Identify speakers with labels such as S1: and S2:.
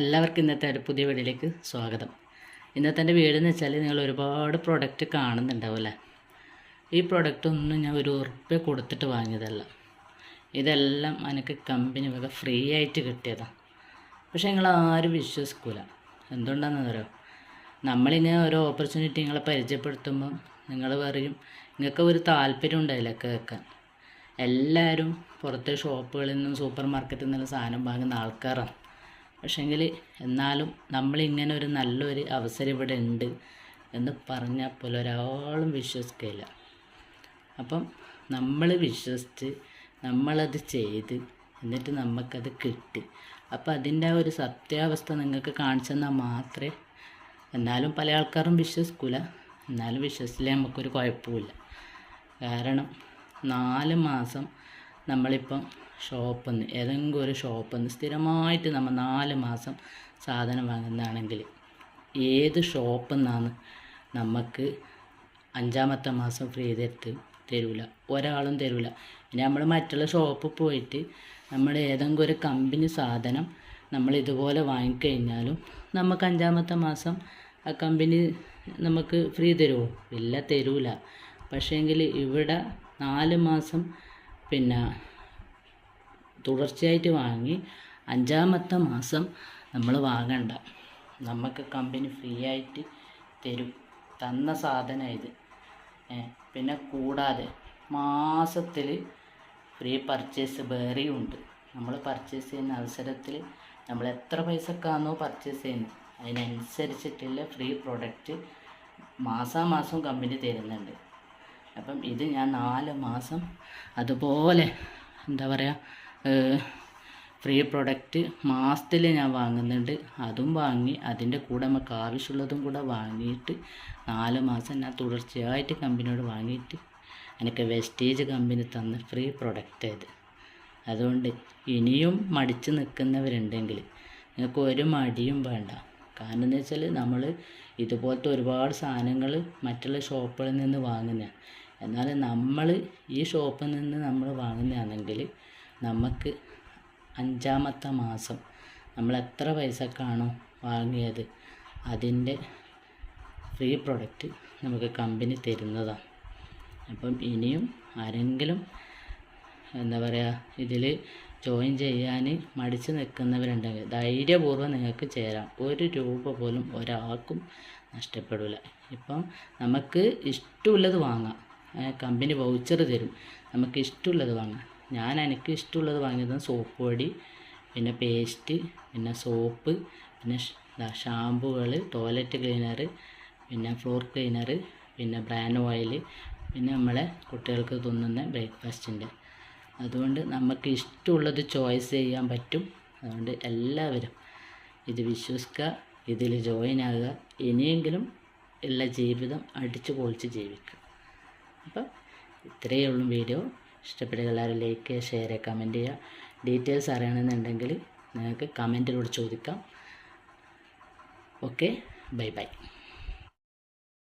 S1: എല്ലാവർക്കും ഇന്നത്തെ ഒരു പുതിയ വീഡിയോയിലേക്ക് സ്വാഗതം. ഇന്നത്തെ എന്റെ വീടെന്ന് വെച്ചാൽ നിങ്ങൾ ഒരുപാട് പ്രൊഡക്റ്റ് കാണുന്നുണ്ടാവുമല്ലേ ഈ പ്രോഡക്റ്റ് ഒന്നും ഞാൻ ഒരു ഉറുപ്പ്യ കൊടുത്തിട്ട് വാങ്ങിയതല്ല. ഇതെല്ലാം എനിക്ക് കമ്പനി വക ഫ്രീ ആയിട്ട് കിട്ടിയതാണ് പക്ഷേ നിങ്ങൾ ആരും വിശ്വസിക്കൂല. എന്തുകൊണ്ടാണെന്ന് പറയുമോ നമ്മളിങ്ങനെ ഓരോ ഓപ്പർച്യൂണിറ്റി നിങ്ങളെ പരിചയപ്പെടുത്തുമ്പം നിങ്ങൾ പറയും നിങ്ങൾക്ക് ഒരു താല്പര്യം ഉണ്ടായില്ല കേൾക്കാൻ. എല്ലാവരും പുറത്തെ ഷോപ്പുകളിൽ നിന്നും സൂപ്പർ മാർക്കറ്റിൽ നിന്നും സാധനം വാങ്ങുന്ന ആൾക്കാരാണ് പക്ഷേങ്കിൽ എന്നാലും നമ്മളിങ്ങനെ ഒരു നല്ലൊരു അവസരം ഇവിടെ ഉണ്ട് എന്ന് പറഞ്ഞാൽ പോലും ഒരാളും വിശ്വസിക്കില്ല അപ്പം നമ്മൾ വിശ്വസിച്ച് നമ്മളത് ചെയ്ത് എന്നിട്ട് നമുക്കത് കിട്ടി. അപ്പോൾ അതിന്റെ ആ ഒരു സത്യാവസ്ഥ നിങ്ങൾക്ക് കാണിച്ചു തന്നാൽ മാത്രമേ എന്നാലും പല ആൾക്കാരും വിശ്വസിക്കില്ല എന്നാലും വിശ്വസിച്ചില്ലേ നമുക്കൊരു കുഴപ്പമില്ല കാരണം നാല് മാസം നമ്മളിപ്പം ഷോപ്പിൽ നിന്ന് ഏതെങ്കിലും ഒരു ഷോപ്പിൽ നിന്ന് സ്ഥിരമായിട്ട് നമ്മൾ നാല് മാസം സാധനം വാങ്ങുന്നതാണെങ്കിൽ ഏത് ഷോപ്പിൽ നിന്നാണ് നമുക്ക് അഞ്ചാമത്തെ മാസം ഫ്രീ തരുത്ത് തരൂല. ഒരാളും തരൂല. ഇനി നമ്മൾ മറ്റുള്ള ഷോപ്പിൽ പോയിട്ട് നമ്മൾ ഏതെങ്കിലും ഒരു കമ്പനി സാധനം നമ്മൾ ഇതുപോലെ വാങ്ങിക്കഴിഞ്ഞാലും നമുക്ക് അഞ്ചാമത്തെ മാസം ആ കമ്പനി നമുക്ക് ഫ്രീ തരുമോ ഇല്ല തരൂല. പക്ഷേങ്കിൽ ഇവിടെ നാല് മാസം പിന്നെ തുടർച്ചയായിട്ട് വാങ്ങി അഞ്ചാമത്തെ മാസം നമ്മൾ വാങ്ങണ്ട. നമുക്ക് കമ്പനി ഫ്രീ ആയിട്ട് തരും. തന്ന സാധനം ഇത്. പിന്നെ കൂടാതെ മാസത്തിൽ ഫ്രീ പർച്ചേസ് വേറെയും ഉണ്ട്. നമ്മൾ പർച്ചേസ് ചെയ്യുന്ന അവസരത്തിൽ നമ്മൾ എത്ര പൈസക്കാണോ പർച്ചേസ് ചെയ്യുന്നത് അതിനനുസരിച്ചിട്ടുള്ള ഫ്രീ പ്രോഡക്റ്റ് മാസാമാസം കമ്പനി തരുന്നുണ്ട്. അപ്പം ഇത് ഞാൻ നാല് മാസം അതുപോലെ എന്താ പറയുക ഫ്രീ പ്രൊഡക്റ്റ് മാസത്തിൽ ഞാൻ വാങ്ങുന്നുണ്ട്. അതും വാങ്ങി അതിന്റെ കൂടെ നമുക്ക് ആവശ്യമുള്ളതും കൂടെ വാങ്ങിയിട്ട് നാല് മാസം ഞാൻ തുടർച്ചയായിട്ട് കമ്പനിയോട് വാങ്ങിയിട്ട് എനിക്ക് വെസ്റ്റേജ് കമ്പനി തന്ന ഫ്രീ പ്രൊഡക്റ്റ് ഇത് അതുകൊണ്ട് ഇനിയും മടിച്ച് നിൽക്കുന്നവരുണ്ടെങ്കിൽ നിങ്ങൾക്ക് ഒരു മടിയും വേണ്ട. കാരണം എന്ന് വെച്ചാൽ നമ്മൾ ഇതുപോലത്തെ ഒരുപാട് സാധനങ്ങൾ മറ്റുള്ള ഷോപ്പുകളിൽ നിന്ന് വാങ്ങുന്ന എന്നാൽ നമ്മൾ ഈ ഷോപ്പിൽ നിന്ന് നമ്മൾ വാങ്ങുന്നതാണെങ്കിൽ നമുക്ക് അഞ്ചാമത്തെ മാസം നമ്മൾ എത്ര പൈസക്കാണോ വാങ്ങിയത് അതിന്റെ ഫ്രീ പ്രൊഡക്റ്റ് നമുക്ക് കമ്പനി തരുന്നതാണ്. അപ്പം ഇനിയും ആരെങ്കിലും എന്താ പറയുക ഇതിൽ ജോയിൻ ചെയ്യാൻ മടിച്ച് നിൽക്കുന്നവരുണ്ടെങ്കിൽ ധൈര്യപൂർവം നിങ്ങൾക്ക് ചേരാം. ഒരു രൂപ പോലും ഒരാൾക്കും നഷ്ടപ്പെടില്ല ഇപ്പം നമുക്ക് ഇഷ്ടമുള്ളത് വാങ്ങാം. കമ്പനി വൗച്ചർ തരും. നമുക്ക് ഇഷ്ടമുള്ളത് വാങ്ങാം. ഞാൻ എനിക്ക് ഇഷ്ടമുള്ളത് വാങ്ങിയത് സോപ്പ് പൊടി പിന്നെ പേസ്റ്റ് പിന്നെ സോപ്പ് പിന്നെ ഷാമ്പുകൾ ടോയ്ലറ്റ് ക്ലീനർ പിന്നെ ഫ്ലോർ ക്ലീനർ പിന്നെ ബ്രാൻ ഓയിൽ പിന്നെ നമ്മളെ കുട്ടികൾക്ക് തിന്നുന്ന ബ്രേക്ക്ഫാസ്റ്റിന്റെ അതുകൊണ്ട് നമുക്ക് ഇഷ്ടമുള്ളത് ചോയ്സ് ചെയ്യാൻ പറ്റും. അതുകൊണ്ട് എല്ലാവരും ഇത് വിശ്വസിക്കുക ഇതിൽ ജോയിൻ ആകുക. ഇനിയെങ്കിലും ഉള്ള ജീവിതം അടിച്ചു പൊളിച്ച് ജീവിക്കുക. അപ്പം ഇത്രയേ ഉള്ളൂ വീഡിയോ. ഇഷ്ടപ്പെട്ട എല്ലാവരും ലൈക്ക് ഷെയർ കമന്റ് ചെയ്യുക. ഡീറ്റെയിൽസ് അറിയണമെന്നുണ്ടെങ്കിൽ നിങ്ങൾക്ക് കമന്റിലൂടെ ചോദിക്കാം. Okay bye bye